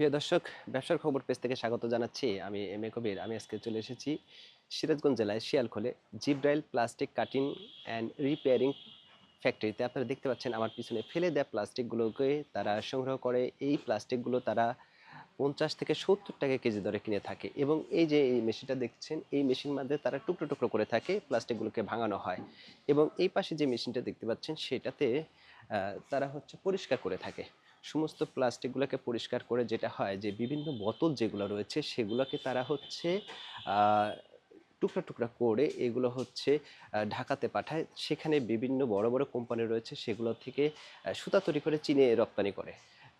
প্রিয় দর্শক, ব্যবসার খবর পেজ থেকে স্বাগত জানাচ্ছি আমি এম এ কবির। আমি আজকে চলে এসেছি সিরাজগঞ্জ জেলায় শিয়ালখোলে Jibrail plastic cutting and repairing ফ্যাক্টরিতে আপনারা দেখতে পাচ্ছেন আমার পিছনে ফেলে দেওয়া প্লাস্টিকগুলোকে। তারা সংগ্রহ করে, এই প্লাস্টিকগুলো তারা পঞ্চাশ থেকে সত্তর টাকা কেজি দরে কিনে থাকে এবং এই যে এই মেশিনটা দেখছেন, এই মেশিন মধ্যে তারা টুকরো টুকরো করে থাকে, প্লাস্টিকগুলোকে ভাঙানো হয় এবং এই পাশে যে মেশিনটা দেখতে পাচ্ছেন, সেটাতে তারা হচ্ছে পরিষ্কার করে থাকে। সমস্ত প্লাস্টিকগুলোকে পরিষ্কার করে যেটা হয় যে বিভিন্ন বোতল যেগুলো রয়েছে সেগুলোকে তারা হচ্ছে টুকরা টুকরা করে এগুলো হচ্ছে ঢাকাতে পাঠায়। সেখানে বিভিন্ন বড় বড় কোম্পানি রয়েছে সেগুলো থেকে সুতা তৈরি করে চীনে রপ্তানি করে।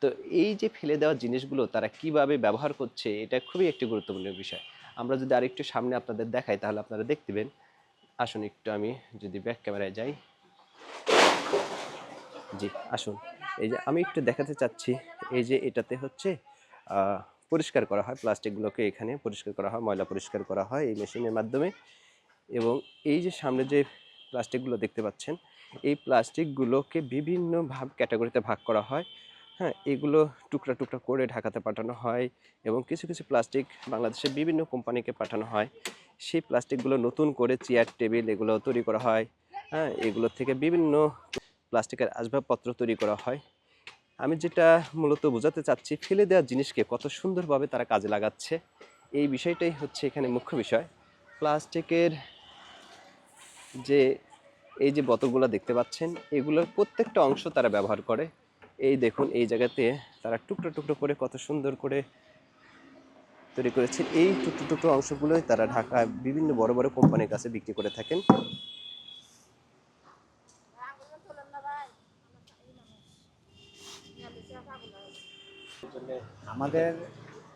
তো এই যে ফেলে দেওয়া জিনিসগুলো তারা কীভাবে ব্যবহার করছে এটা খুবই একটি গুরুত্বপূর্ণ বিষয়। আমরা যদি আরেকটু সামনে আপনাদের দেখাই তাহলে আপনারা দেখতে পেন। আসুন একটু আমি যদি ব্যাক ক্যামেরায় যাই। জি, আসুন। এই যে আমি একটু দেখাতে চাচ্ছি, এই যে এটাতে হচ্ছে পরিষ্কার করা হয় প্লাস্টিকগুলোকে এখানে পরিষ্কার করা হয়, ময়লা পরিষ্কার করা হয় এই মেশিনের মাধ্যমে এবং এই যে সামনে যে প্লাস্টিকগুলো দেখতে পাচ্ছেন, এই প্লাস্টিকগুলোকে বিভিন্ন ভাব ক্যাটাগরিতে ভাগ করা হয়। হ্যাঁ এগুলো টুকরা টুকরা করে ঢাকাতে পাঠানো হয় এবং কিছু কিছু প্লাস্টিক বাংলাদেশের বিভিন্ন কোম্পানিকে পাঠানো হয়। সেই প্লাস্টিকগুলো নতুন করে চেয়ার টেবিল এগুলো তৈরি করা হয়। হ্যাঁ এগুলো থেকে বিভিন্ন প্লাস্টিকের আসবাবপত্র তৈরি করা হয়। আমি যেটা মূলত বোঝাতে চাচ্ছি, ফেলে দেওয়া জিনিসকে কত সুন্দরভাবে তারা কাজে লাগাচ্ছে, এই বিষয়টাই হচ্ছে এখানে মুখ্য বিষয়। প্লাস্টিকের যে, এই যে বোতলগুলো দেখতে পাচ্ছেন, এগুলোর প্রত্যেকটা অংশ তারা ব্যবহার করে। এই দেখুন, এই জায়গাতে তারা টুকরো টুকরো করে কত সুন্দর করে তৈরি করেছে। এই টুকরো টুকরো অংশগুলোই তারা ঢাকায় বিভিন্ন বড় বড় কোম্পানির কাছে বিক্রি করে থাকেন। আমাদের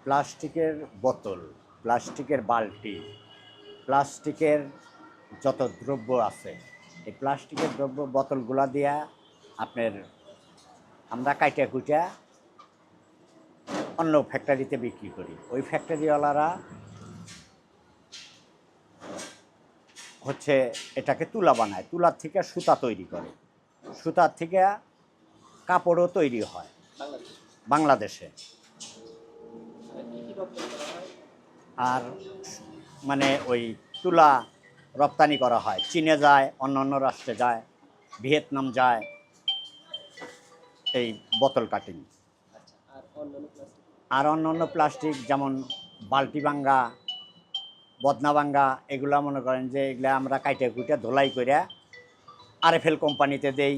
প্লাস্টিকের বোতল, প্লাস্টিকের বালতি, প্লাস্টিকের যত দ্রব্য আছে, এই প্লাস্টিকের দ্রব্য বোতলগুলা দিয়া আপনার আমরা কাইটা কুইটা অন্য ফ্যাক্টরিতে বিক্রি করি। ওই ফ্যাক্টরিওয়ালারা হচ্ছে এটাকে তুলা বানায় তুলার থেকে সুতা তৈরি করে। সুতার থেকে কাপড়ও তৈরি হয়। বাংলাদেশে। আর মানে ওই তুলা রপ্তানি করা হয়। চীনে যায়, অন্য অন্য রাষ্ট্রে যায়, ভিয়েতনাম যায়, এই বোতল কাটিং। আর অন্য অন্য প্লাস্টিক যেমন বালতি ভাঙ্গা, বদনা ভাঙ্গা, এগুলা মনে করেন যে এগুলা আমরা কাইটে কুইটে ধোলাই করে আরএফএল কোম্পানিতে দেই।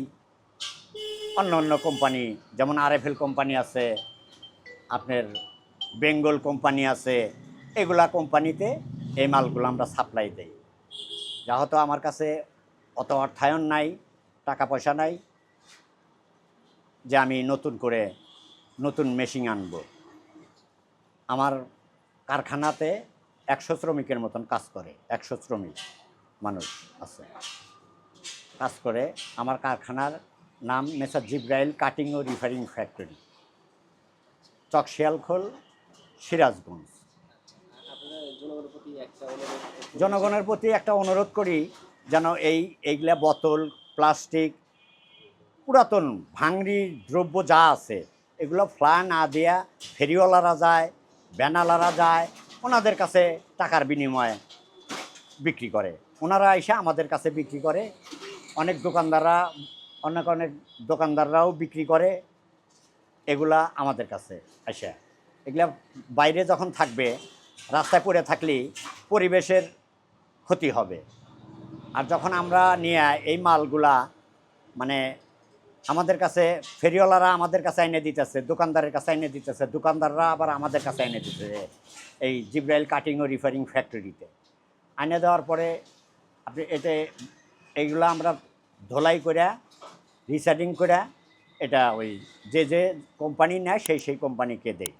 অন্য অন্য কোম্পানি, যেমন আরএফএল কোম্পানি আছে, আপনার বেঙ্গল কোম্পানি আছে, এগুলা কোম্পানিতে এই মালগুলো আমরা সাপ্লাই দেই। যেহেতু আমার কাছে অত অর্থায়ন নাই, টাকা পয়সা নাই, যে আমি নতুন করে নতুন মেশিন আনব। আমার কারখানাতে একশো শ্রমিকের মতন কাজ করে, একশো শ্রমিক মানুষ আছে। কাজ করে আমার কারখানার নাম মেসার জিব্রাইল কাটিং ও রিফারিং ফ্যাক্টরি। চকশিয়ালখোল সিরাজগঞ্জ। জনগণের প্রতি একটা অনুরোধ করি যেন এই এইগুলা বোতল, প্লাস্টিক, পুরাতন ভাঙড়ি দ্রব্য যা আছে, এগুলো ফ্লা না দেয়া ফেরিওয়ালারা যায়, ব্যানালারা যায়, ওনাদের কাছে টাকার বিনিময়ে বিক্রি করে। ওনারা এসে আমাদের কাছে বিক্রি করে। অনেক দোকানদাররা অনেক অনেক দোকানদাররাও বিক্রি করে, এগুলা আমাদের কাছে এসে এগুলা বাইরে যখন থাকবে, রাস্তায় পড়ে থাকলেই পরিবেশের ক্ষতি হবে। আর যখন আমরা নিয়ে এই মালগুলা মানে আমাদের কাছে, ফেরিওয়ালারা আমাদের কাছে এনে দিতেছে, দোকানদারের কাছে এনে দিতেছে, দোকানদাররা আবার আমাদের কাছে এনে দিতেছে এই জিব্রাইল কাটিং ও রিফারিং ফ্যাক্টরিতে। এনে দেওয়ার পরে আপনি এতে এইগুলো আমরা ধোলাই করে রিসার্টিং করে এটা ওই যে যে কোম্পানি নেয় সেই সেই কোম্পানিকে দেয়।